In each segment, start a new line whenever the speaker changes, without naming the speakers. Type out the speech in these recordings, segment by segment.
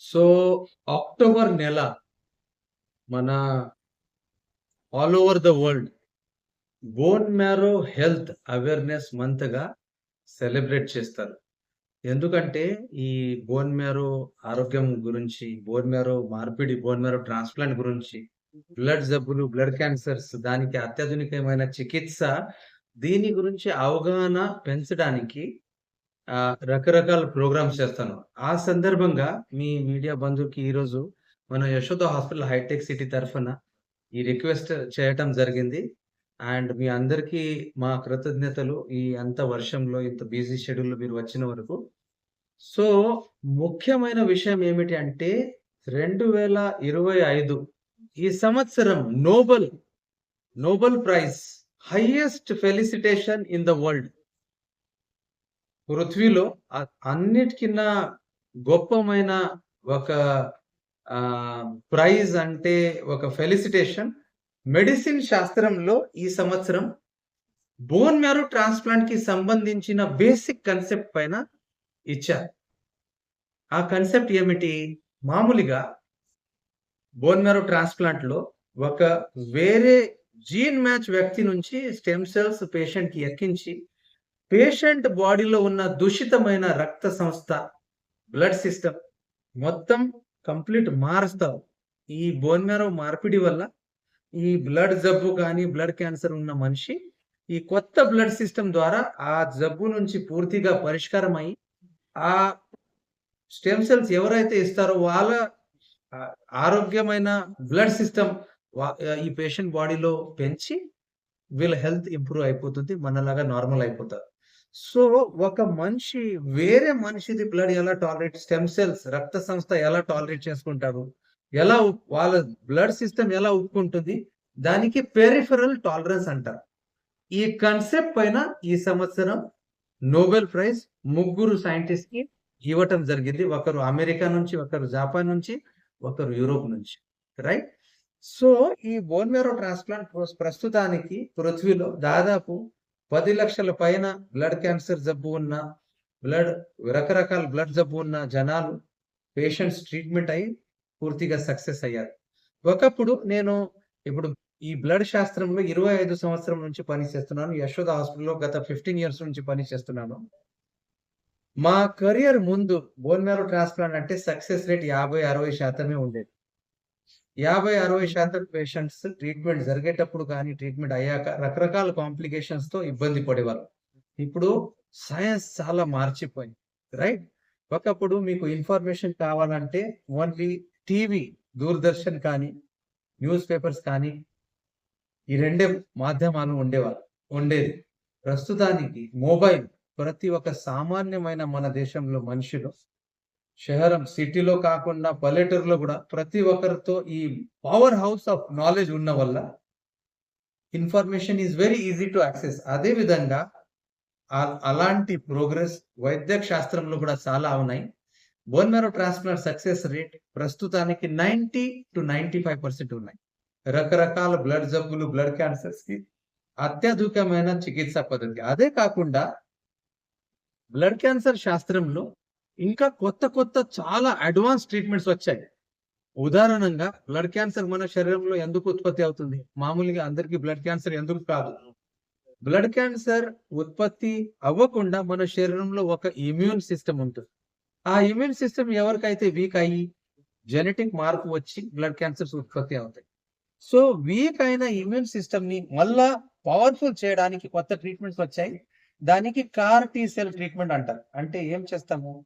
So October నెల మన all over the world bone marrow health awareness మంత్గా celebrate చేస్తారు. ఎందుకంటే ఈ బోన్ మ్యారో ఆరోగ్యం గురించి బోన్ మ్యారో మార్పిడి బోన్ మ్యారో ట్రాన్స్ప్లాంట్ గురించి బ్లడ్ జబ్బులు బ్లడ్ క్యాన్సర్స్ దానికి అత్యాధునికమైన చికిత్స దీని గురించి అవగాహన పెంచడానికి రకరకాల ప్రోగ్రామ్స్ చేస్తాను. ఆ సందర్భంగా మీ మీడియా బంధువుకి ఈరోజు మన యశోద హాస్పిటల్ హైటెక్ సిటీ తరఫున ఈ రిక్వెస్ట్ చేయటం జరిగింది. అండ్ మీ అందరికీ మా కృతజ్ఞతలు ఈ అంత వర్షంలో ఇంత బిజీ షెడ్యూల్ మీరు వచ్చిన వరకు. సో ముఖ్యమైన విషయం ఏమిటి అంటే రెండు వేల ఇరవై ఐదు ఈ సంవత్సరం Nobel Nobel prize highest felicitation in the world పృథ్వీలో అన్నిటికన్నా గొప్పమైన ఒక ప్రైజ్ అంటే ఒక ఫెలిసిటేషన్ మెడిసిన్ శాస్త్రంలో ఈ సంవత్సరం బోన్ మ్యారో ట్రాన్స్ప్లాంట్కి సంబంధించిన బేసిక్ కన్సెప్ట్ పైన ఇచ్చారు. ఆ కన్సెప్ట్ ఏమిటి? మామూలుగా బోన్ మ్యారో ట్రాన్స్ప్లాంట్లో ఒక వేరే జీన్ మ్యాచ్ వ్యక్తి నుంచి స్టెమ్ సెల్స్ పేషెంట్కి ఎక్కించి పేషెంట్ బాడీలో ఉన్న దూషితమైన రక్త సంస్థ బ్లడ్ సిస్టమ్ మొత్తం కంప్లీట్ మారుస్తావు ఈ బోన్ మ్యారో మార్పిడి వల్ల ఈ బ్లడ్ జబ్బు కానీ బ్లడ్ క్యాన్సర్ ఉన్న మనిషి ఈ కొత్త బ్లడ్ సిస్టమ్ ద్వారా ఆ జబ్బు నుంచి పూర్తిగా పరిష్కారం అయి ఆ స్టెమ్ సెల్స్ ఎవరైతే ఇస్తారో వాళ్ళ ఆరోగ్యమైన బ్లడ్ సిస్టమ్ ఈ పేషెంట్ బాడీలో పెంచి వీళ్ళ హెల్త్ ఇంప్రూవ్ అయిపోతుంది మనలాగా నార్మల్ అయిపోతారు. సో ఒక మనిషి వేరే మనిషిది బ్లడ్ ఎలా టాలరేట్ స్టెమ్ సెల్స్ రక్త సంస్థ ఎలా టాలరేట్ చేసుకుంటారు ఎలా వాళ్ళ బ్లడ్ సిస్టమ్ ఎలా ఒప్పుకుంటుంది దానికి పెరిఫరల్ టాలరెన్స్ అంటారు. ఈ కన్సెప్ట్ పైన ఈ సంవత్సరం నోబెల్ ప్రైజ్ ముగ్గురు సైంటిస్ట్కి ఇవ్వటం జరిగింది. ఒకరు అమెరికా నుంచి ఒకరు జపాన్ నుంచి ఒకరు యూరోప్ నుంచి రైట్ సో ఈ బోన్ మేరో ట్రాన్స్ప్లాంట్ ప్రస్తుతానికి పృథ్వీలో దాదాపు పది లక్షల పైన బ్లడ్ క్యాన్సర్ జబ్బు ఉన్న బ్లడ్ రకరకాల బ్లడ్ జబ్బు ఉన్న జనాలు పేషెంట్స్ ట్రీట్మెంట్ అయ్యి పూర్తిగా సక్సెస్ అయ్యారు. ఒకప్పుడు నేను ఇప్పుడు ఈ బ్లడ్ శాస్త్రంలో ఇరవై ఐదు సంవత్సరం నుంచి పని చేస్తున్నాను యశోద హాస్పిటల్లో గత ఫిఫ్టీన్ ఇయర్స్ నుంచి పనిచేస్తున్నాను. మా కెరియర్ ముందు బోన్ మ్యారో ట్రాన్స్ప్లాంట్ అంటే సక్సెస్ రేట్ యాభై అరవై శాతమే ఉండేది. యాభై అరవై శాతం పేషెంట్స్ ట్రీట్మెంట్ జరిగేటప్పుడు కానీ ట్రీట్మెంట్ అయ్యాక రకరకాల కాంప్లికేషన్స్తో ఇబ్బంది పడేవారు. ఇప్పుడు సైన్స్ చాలా మార్చిపోయింది రైట్? ఒకప్పుడు మీకు ఇన్ఫర్మేషన్ కావాలంటే ఓన్లీ టీవీ దూరదర్శన్ కానీ న్యూస్ పేపర్స్ కానీ ఈ రెండే మాధ్యమాలు ఉండేవారు ఉండేది. ప్రస్తుతానికి మొబైల్ ప్రతి ఒక్క సామాన్యమైన మన దేశంలో మనుషులు శహరం సిటీలో కాకుండా పల్లెటూరులో కూడా ప్రతి ఒక్కరితో ఈ పవర్ హౌస్ ఆఫ్ నాలెడ్జ్ ఉన్న వల్ల information is very easy to access అదే విధంగా అలాంటి ప్రోగ్రెస్ వైద్య శాస్త్రంలో కూడా చాలా ఉన్నాయి. Bone marrow transplant success rate ప్రస్తుతానికి ninety to ninety five percent ఉన్నాయి. రకరకాల బ్లడ్ జబ్బులు బ్లడ్ క్యాన్సర్స్కి అత్యధికమైన చికిత్స పద్ధతి. అదే కాకుండా బ్లడ్ క్యాన్సర్ శాస్త్రంలో ఇంకా కొత్త కొత్త చాలా అడ్వాన్స్ ట్రీట్మెంట్స్ వచ్చాయి. ఉదాహరణంగా బ్లడ్ క్యాన్సర్ మన శరీరంలో ఎందుకు ఉత్పత్తి అవుతుంది? మామూలుగా అందరికీ బ్లడ్ క్యాన్సర్ ఎందుకు కాదు. బ్లడ్ క్యాన్సర్ ఉత్పత్తి అవ్వకుండా మన శరీరంలో ఒక ఇమ్యూన్ సిస్టమ్ ఉంటుంది. ఆ ఇమ్యూన్ సిస్టమ్ ఎవరికైతే వీక్ అయ్యి జెనెటిక్ మార్పు వచ్చి బ్లడ్ క్యాన్సర్స్ ఉత్పత్తి అవుతాయి. సో వీక్ అయిన ఇమ్యూన్ సిస్టమ్ని మళ్ళా పవర్ఫుల్ చేయడానికి కొత్త ట్రీట్మెంట్స్ వచ్చాయి. దానికి కార్ టీ సెల్ ట్రీట్మెంట్ అంటారు. అంటే ఏం చేస్తాము?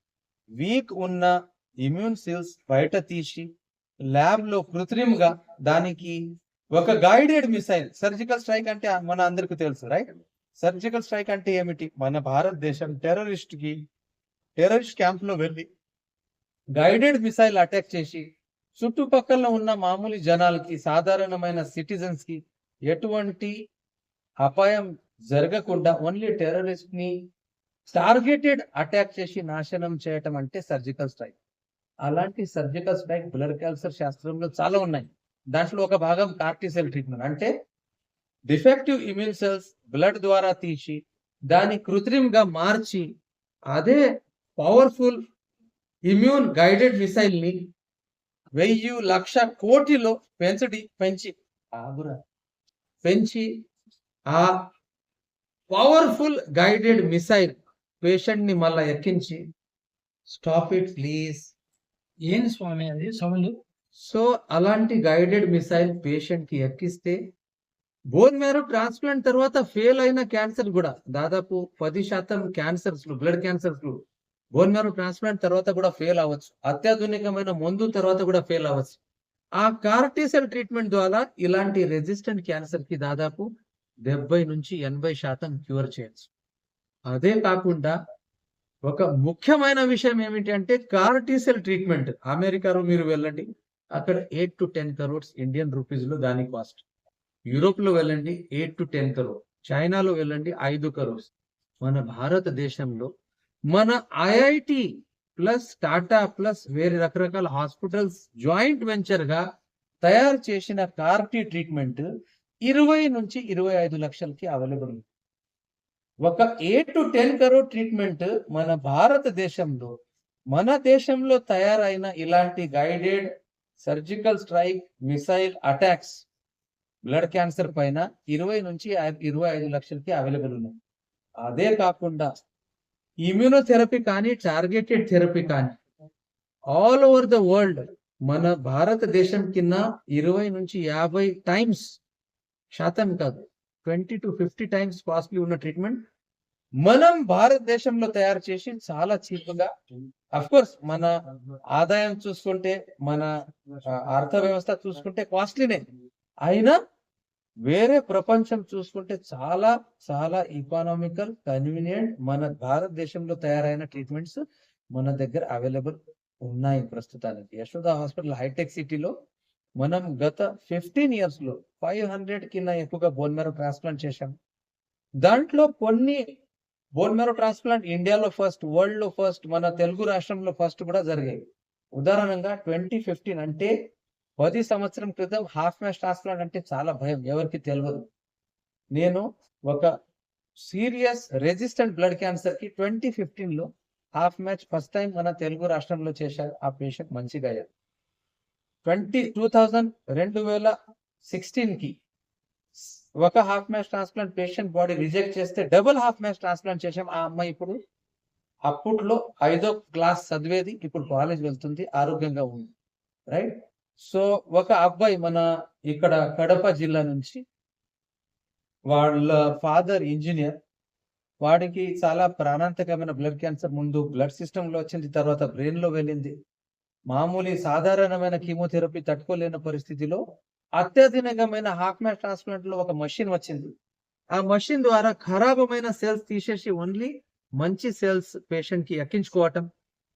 వీక్ ఉన్న ఇమ్యూన్ సెల్స్ బయట తీసి ల్యాబ్లో కృత్రిమంగా దానికి ఒక గైడెడ్ మిసైల్ సర్జికల్ స్ట్రైక్ అంటే మన అందరికి తెలుసు రైట్ సర్జికల్ స్ట్రైక్ అంటే ఏమిటి? మన భారతదేశం టెర్రరిస్ట్కి టెర్రరిస్ట్ క్యాంప్లో వెళ్ళి గైడెడ్ మిసైల్ అటాక్ చేసి చుట్టుపక్కల ఉన్న మామూలు జనాలకి సాధారణమైన సిటిజన్స్కి ఎటువంటి అపాయం జరగకుండా ఓన్లీ టెర్రరిస్ట్ని టార్గెటెడ్ అటాక్ చేసి నాశనం చేయటం అంటే సర్జికల్ స్ట్రైక్ అలాంటి సర్జికల్ స్ట్రైక్ బ్లడ్ క్యాన్సర్ శాస్త్రంలో చాలా ఉన్నాయి దాంట్లో ఒక భాగం కార్టిసెల్ ట్రీట్మెంట్ అంటే డిఫెక్టివ్ ఇమ్యూన్ సెల్స్ బ్లడ్ ద్వారా తీసి దాన్ని కృత్రిమంగా మార్చి అదే పవర్ఫుల్ ఇమ్యూన్ గైడెడ్ మిసైల్ని వెయ్యి లక్ష కోటిలో పెంచడి పెంచి ఆగురా. పెంచి ఆ పవర్ఫుల్ గైడెడ్ మిసైల్ పేషెంట్ని మళ్ళా ఎక్కించి. Stop it please.
ఏంది స్వామి అది? సౌండ్?
సో అలాంటి గైడెడ్ మిసైల్ పేషెంట్కి ఎక్కిస్తే బోన్ మ్యారో ట్రాన్స్ప్లాంట్ తర్వాత ఫెయిల్ అయిన క్యాన్సర్ కూడా దాదాపు పది శాతం cancers blood cancers bone marrow transplant తర్వాత కూడా ఫెయిల్ అవ్వచ్చు. అత్యాధునికమైన మందు తర్వాత కూడా ఫెయిల్ అవ్వచ్చు. ఆ కార్టీసెల్ ట్రీట్మెంట్ ద్వారా ఇలాంటి రెసిస్టెంట్ క్యాన్సర్కి దాదాపు డెబ్బై నుంచి ఎనభై శాతం క్యూర్ చేయొచ్చు అదే కాకుండా ఒక ముఖ్యమైన విషయం ఏమిటి అంటే కార్టీసెల్ ట్రీట్మెంట్. అమెరికాలో మీరు వెళ్ళండి. అక్కడ eight to ten crores Indian రూపీస్లో దాని కాస్ట్. యూరోప్లో వెళ్ళండి ఎయిట్ టు టెన్ కరోడ్ చైనాలో వెళ్ళండి ఐదు కరోడ్స్ మన భారతదేశంలో మన ఐఐటి ప్లస్ టాటా ప్లస్ వేరే రకరకాల హాస్పిటల్స్ జాయింట్ వెంచర్గా తయారు చేసిన కార్టీ ట్రీట్మెంట్ ఇరవై నుంచి ఇరవై ఐదు లక్షలకి అవైలబుల్ ఉంది. ఒక eight to ten crore treatment మన భారతదేశంలో మన దేశంలో తయారైన ఇలాంటి guided surgical strike missile attacks blood cancer పైన ఇరవై నుంచి ఇరవై ఐదు లక్షలకి అవైలబుల్ ఉన్నాయి. అదే కాకుండా ఇమ్యూనోథెరపీ కానీ టార్గెటెడ్ థెరపీ కానీ ఆల్ ఓవర్ ద వరల్డ్ మన భారతదేశం కింద ఇరవై నుంచి యాభై టైమ్స్ శాతం కాదు. Twenty to fifty times costly ఉన్న ట్రీట్మెంట్ మనం భారతదేశంలో తయారు చేసి చాలా చీప్గా కోర్స్ మన ఆదాయం చూసుకుంటే మన ఆ, అర్థ వ్యవస్థ చూసుకుంటే కాస్ట్లీనే అయినా వేరే ప్రపంచం చూసుకుంటే చాలా చాలా ఇకానామికల్ కన్వీనియంట్ మన భారతదేశంలో తయారైన ట్రీట్మెంట్స్ మన దగ్గర అవైలబుల్ ఉన్నాయి ప్రస్తుతానికి. యశోద హాస్పిటల్ హైటెక్ సిటీలో మనం గత ఫిఫ్టీన్ ఇయర్స్లో ఫైవ్ హండ్రెడ్ కింద ఎక్కువగా బోన్ మ్యారో ట్రాన్స్ప్లాంట్ చేశాం. దాంట్లో కొన్ని బోన్ మ్యారో ట్రాన్స్ప్లాంట్ ఇండియాలో ఫస్ట్ వరల్డ్లో ఫస్ట్ మన తెలుగు రాష్ట్రంలో ఫస్ట్ కూడా జరిగాయి. ఉదాహరణంగా ట్వంటీ ఫిఫ్టీన్ అంటే పది సంవత్సరం క్రితం హాఫ్ మ్యాచ్ ట్రాన్స్ప్లాంట్ అంటే చాలా భయం ఎవరికి తెలియదు నేను ఒక సీరియస్ రెసిస్టెంట్ బ్లడ్ క్యాన్సర్కి ట్వంటీ ఫిఫ్టీన్లో హాఫ్ మ్యాచ్ ఫస్ట్ టైం మన తెలుగు రాష్ట్రంలో చేశారు. ఆ పేషెంట్ మంచిగా అయ్యారు ట్వంటీ టూ థౌజండ్ రెండు వేల సిక్స్టీన్కి ఒక half match transplant patient body reject చేస్తే డబుల్ హాఫ్ మ్యాచ్ ట్రాన్స్ప్లాంట్ చేసాం ఆ అమ్మాయి ఇప్పుడు. అప్పట్లో ఐదో క్లాస్ చదివేది ఇప్పుడు కాలేజ్ వెళ్తుంది ఆరోగ్యంగా ఉంది రైట్ సో ఒక అబ్బాయి మన ఇక్కడ కడప జిల్లా నుంచి వాళ్ళ ఫాదర్ ఇంజనీర్ వాడికి చాలా ప్రాణాంతకమైన బ్లడ్ క్యాన్సర్ ముందు బ్లడ్ సిస్టంలో వచ్చింది తర్వాత బ్రెయిన్లో వెళ్ళింది. మామూలు సాధారణమైన కీమోథెరపీ తట్టుకోలేని పరిస్థితిలో అత్యాధునికమైన హాఫ్ ట్రాన్స్ప్లాంట్లో ఒక మషిన్ వచ్చింది. ఆ మషిన్ ద్వారా ఖరాబమైన సెల్స్ తీసేసి ఓన్లీ మంచి సెల్స్ పేషెంట్కి ఎక్కించుకోవటం.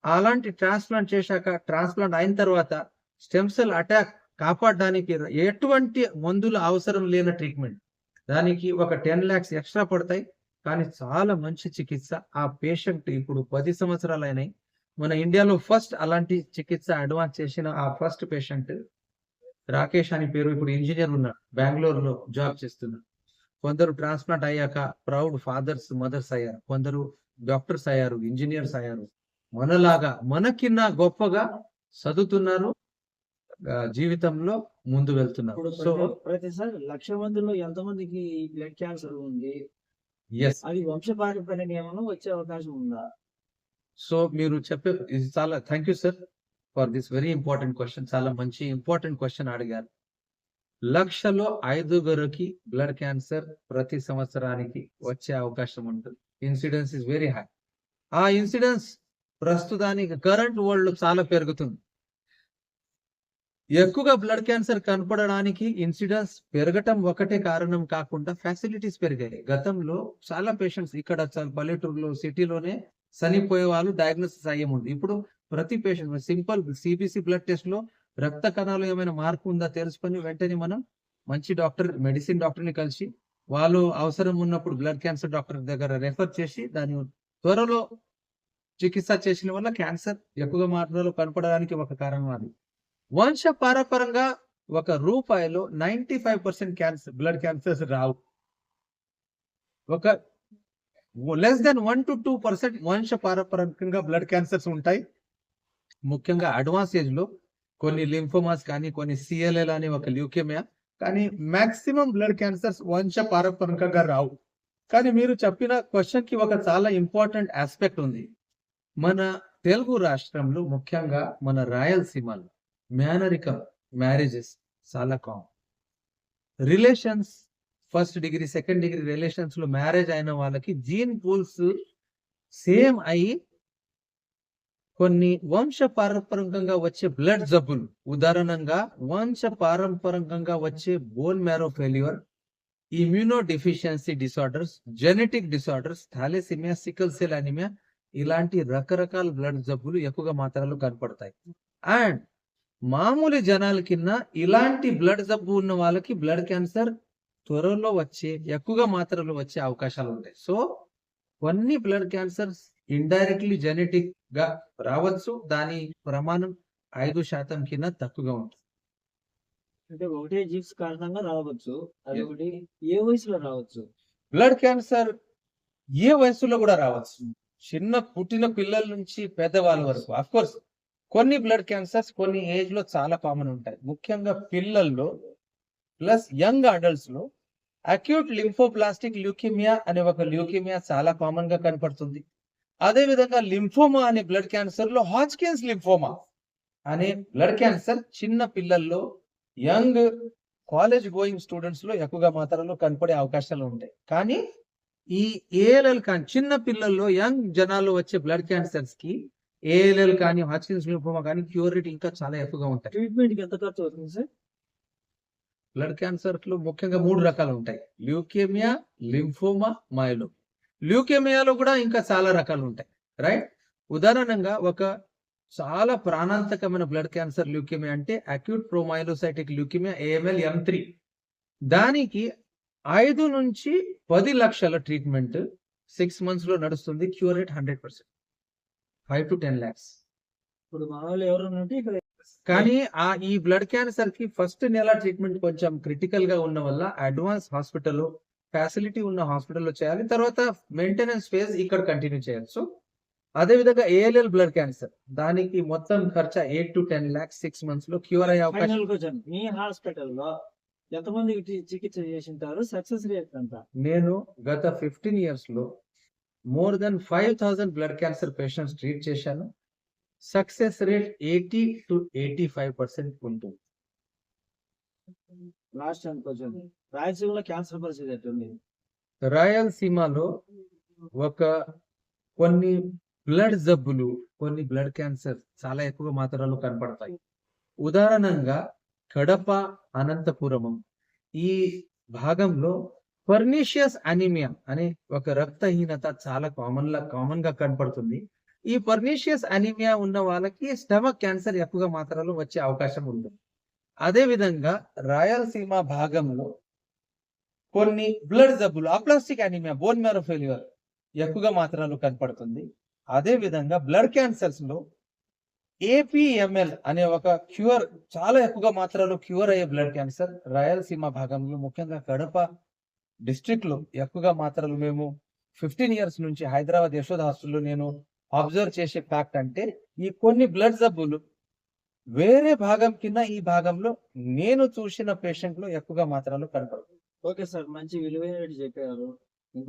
అలాంటి ట్రాన్స్ప్లాంట్ చేశాక ట్రాన్స్ప్లాంట్ అయిన తర్వాత స్టెమ్ సెల్ అటాక్ కాపాడడానికి ఎటువంటి మందులు అవసరం లేని ట్రీట్మెంట్. దానికి ఒక టెన్ లాక్స్ ఎక్స్ట్రా పడతాయి. కానీ చాలా మంచి చికిత్స ఆ పేషెంట్ ఇప్పుడు పది సంవత్సరాలు అయినాయి మన ఇండియాలో ఫస్ట్ అలాంటి చికిత్స అడ్వాన్స్ చేసిన ఆ ఫస్ట్ పేషెంట్ రాకేష్ అని పేరు ఇప్పుడు ఇంజనీర్ ఉన్నాడు బెంగళూరులో జాబ్ చేస్తున్నాడు. కొందరు ట్రాన్స్ప్లాంట్ అయ్యాక ప్రౌడ్ ఫాదర్స్ మదర్స్ అయ్యారు. కొందరు డాక్టర్స్ అయ్యారు ఇంజనీర్స్ అయ్యారు. మనలాగా మనకిన్న గొప్పగా చదువుతున్నారు జీవితంలో ముందు వెళ్తున్నారు. సో
ప్రతి- ప్రతిసారి లక్ష మందిలో ఎంత మందికి బ్లడ్ క్యాన్సర్ ఉంది? అది వంశపారంపర్యం ఏమైనా వచ్చే అవకాశం ఉందా?
సో మీరు చెప్పే ఇది చాలా thank you sir for this very important question చాలా మంచి ఇంపార్టెంట్ క్వశ్చన్ అడిగారు. లక్షలో ఐదుగురికి బ్లడ్ క్యాన్సర్ ప్రతి సంవత్సరానికి వచ్చే అవకాశం ఉంటుంది. ఇన్సిడెన్స్ ఇస్ వెరీ హై ఆ ఇన్సిడెన్స్ ప్రస్తుతానికి కరెంట్ వరల్డ్ చాలా పెరుగుతుంది. ఎక్కువగా బ్లడ్ క్యాన్సర్ కనపడడానికి ఇన్సిడెన్స్ పెరగటం ఒకటే కారణం కాకుండా ఫెసిలిటీస్ పెరిగాయి. గతంలో చాలా పేషెంట్స్ ఇక్కడ పల్లెటూరులో సిటీలోనే చనిపోయే వాళ్ళు డయాగ్నోసిస్ అయ్యే ముందు. ఇప్పుడు ప్రతి పేషెంట్ సింపుల్ సిబిసి బ్లడ్ టెస్ట్లో రక్త కణాలు ఏమైనా మార్పు ఉందా తెలుసుకొని వెంటనే మనం మంచి డాక్టర్ మెడిసిన్ డాక్టర్ని కలిసి వాళ్ళు అవసరం ఉన్నప్పుడు బ్లడ్ క్యాన్సర్ డాక్టర్ దగ్గర రెఫర్ చేసి దాని త్వరలో చికిత్స చేసిన వల్ల క్యాన్సర్ ఎక్కువగా మాత్రలో కనపడడానికి ఒక కారణం అది. వంశ పారపరంగా ఒక రూపాయిలో ninety five percent cancer blood cancers రావు. ఒక less than one to two percent వంశ పారంపరికంగా బ్లడ్ క్యాన్సర్స్ ఉంటాయి. ముఖ్యంగా అడ్వాన్స్ ఏజ్లో కొన్ని లింఫోమాస్ కానీ కొన్ని సిఎల్ఎల్ అని ఒక ల్యూకేమియా కానీ మాక్సిమం బ్లడ్ క్యాన్సర్స్ వంశ పారంపరికంగా రావు. కానీ మీరు చెప్పిన క్వశ్చన్కి ఒక చాలా ఇంపార్టెంట్ ఆస్పెక్ట్ ఉంది. మన తెలుగు రాష్ట్రంలో ముఖ్యంగా మన రాయలసీమలో మేనరికం మ్యారేజెస్ చాలా common relations first degree second degree రిలేషన్స్లో marriage అయిన వాళ్ళకి జీన్ పూల్స్ సేమ్ అయి కొన్ని వంశ పారంపరికంగా వచ్చే బ్లడ్ జబ్బులు. ఉదాహరణంగా వంశ పారంపరికంగా వచ్చే bone marrow failure immuno deficiency disorders genetic disorders thalassaemia sickle cell anaemia ఇలాంటి రకరకాల బ్లడ్ జబ్బులు ఎక్కువగా మాత్రలో కనపడతాయి. అండ్ మామూలు జనాల కింద ఇలాంటి బ్లడ్ జబ్బు ఉన్న వాళ్ళకి బ్లడ్ క్యాన్సర్ త్వరలో వచ్చే ఎక్కువగా మాత్రలో వచ్చే అవకాశాలు ఉంటాయి. సో కొన్ని బ్లడ్ క్యాన్సర్స్ ఇండైరెక్ట్లీ జెనెటిక్గా రావచ్చు. దాని ప్రమాణం ఐదు శాతం కింద తక్కువగా ఉంటుంది.
అంటే ఒకటే జీన్స్ కారణంగా రావచ్చు. అది ఒకటి ఏ వయసులో రావచ్చు?
బ్లడ్ క్యాన్సర్ ఏ వయసులో కూడా రావచ్చు. చిన్న పుట్టిన పిల్లల నుంచి పెద్దవాళ్ళ వరకు. అఫ్ కోర్స్ కొన్ని బ్లడ్ క్యాన్సర్స్ కొన్ని ఏజ్లో చాలా కామన్ ఉంటాయి. ముఖ్యంగా పిల్లల్లో ప్లస్ యంగ్ అడల్ట్స్లో అక్యూట్ లింఫోప్లాస్టిక్ ల్యూకిమియా అనే ఒక ల్యూకిమియా చాలా కామన్గా కనపడుతుంది. అదే విధంగా లింఫోమా అనే బ్లడ్ క్యాన్సర్లో హాజ్కిన్స్ లింఫోమా అనే బ్లడ్ క్యాన్సర్ చిన్న పిల్లల్లో యంగ్ కాలేజ్ గోయింగ్ స్టూడెంట్స్లో ఎక్కువగా మాత్రలో కనపడే అవకాశాలు ఉంటాయి. కానీ ఈ ఏఎల్ఎల్ కానీ చిన్న పిల్లల్లో యంగ్ జనాల్లో వచ్చే బ్లడ్ క్యాన్సర్స్కి ఏఎల్ఎల్ కానీ హాస్కిన్స్ లింఫోమా కానీ క్యూర్ రేట్ ఇంకా చాలా ఎక్కువగా ఉంటాయి.
ట్రీట్మెంట్ ఎంత ఖర్చు అవుతుంది సార్?
బ్లడ్ క్యాన్సర్లో ముఖ్యంగా మూడు రకాలు ఉంటాయి. ల్యూకేమియా లింఫోమా మైలో ల్యూకేమియాలో కూడా ఇంకా చాలా రకాలు ఉంటాయి రైట్ ఉదాహరణంగా ఒక చాలా ప్రాణాంతకమైన బ్లడ్ క్యాన్సర్ ల్యూకేమియా అంటే acute promyelocytic leukaemia AML M three దానికి ఐదు నుంచి పది లక్షల ట్రీట్మెంట్ సిక్స్ మంత్స్లో నడుస్తుంది cure rate hundred percent five to ten lakhs
ఇప్పుడు మన వాళ్ళు ఇక్కడ
కానీ ఆ ఈ బ్లడ్ క్యాన్సర్కి ఫస్ట్ నెల ట్రీట్మెంట్ కొంచెం క్రిటికల్గా ఉన్న వల్ల అడ్వాన్స్ హాస్పిటల్ ఫెసిలిటీ ఉన్న హాస్పిటల్లో చేయాలి. తర్వాత మెయింటెనెన్స్ ఫేజ్ ఇక్కడ కంటిన్యూ చేయాలి. సో అదే విధంగా ఏఎల్ఎల్ బ్లడ్ క్యాన్సర్ దానికి మొత్తం ఖర్చు eight to ten lakhs six మంత్స్లో క్యూర్ అయ్యే అవకాశం
మీ హాస్పిటల్లో ఎంతమందికి చి- చికిత్స చేసింటారు? సక్సెస్ రేట్ ఎంత?
నేను గత ఫిఫ్టీన్ ఇయర్స్లో more than five thousand blood cancer patients treat చేశాను. Success rate eighty to eighty five percent ఉంటుంది.
లాస్ట్ క్వశ్చన్ రాయలసీమలో క్యాన్సర్ పరిస్థితి ఎట్లుంది?
రాయలసీమలో ఒక కొన్ని బ్లడ్ జబ్బులు కొన్ని బ్లడ్ క్యాన్సర్ చాలా ఎక్కువ మాత్రలో కనపడతాయి. ఉదాహరణంగా కడప అనంతపురము. ఈ భాగంలో పర్నీషియస్ అనిమియా అనే ఒక రక్తహీనత చాలా కామన్ లా కామన్గా కనపడుతుంది. ఈ పర్నీషియస్ అనీమియా ఉన్న వాళ్ళకి స్టమక్ క్యాన్సర్ ఎక్కువగా మాత్రలో వచ్చే అవకాశం ఉంటుంది. అదే విధంగా రాయలసీమ భాగంలో కొన్ని బ్లడ్ జబ్బులు aplastic anaemia bone marrow failure ఎక్కువగా మాత్రలో కనపడుతుంది. అదే విధంగా బ్లడ్ క్యాన్సర్స్లో ఏపీఎంఎల్ అనే ఒక క్యూర్ చాలా ఎక్కువగా మాత్రలో క్యూర్ అయ్యే బ్లడ్ క్యాన్సర్ రాయలసీమ భాగంలో ముఖ్యంగా కడప డిస్ట్రిక్ట్లో ఎక్కువగా మాత్రలు మేము ఫిఫ్టీన్ ఇయర్స్ నుంచి హైదరాబాద్ యశోద హాస్టల్లో నేను అబ్జర్వ్ చేసే ఫ్యాక్ట్ అంటే ఈ కొన్ని బ్లడ్ జబ్బులు వేరే భాగం కింద ఈ భాగంలో నేను చూసిన పేషెంట్లో ఎక్కువగా మాత్రాలు కనపడతాయి
ఓకే సార్ మంచి విలువైన చెప్పారు. ఇంక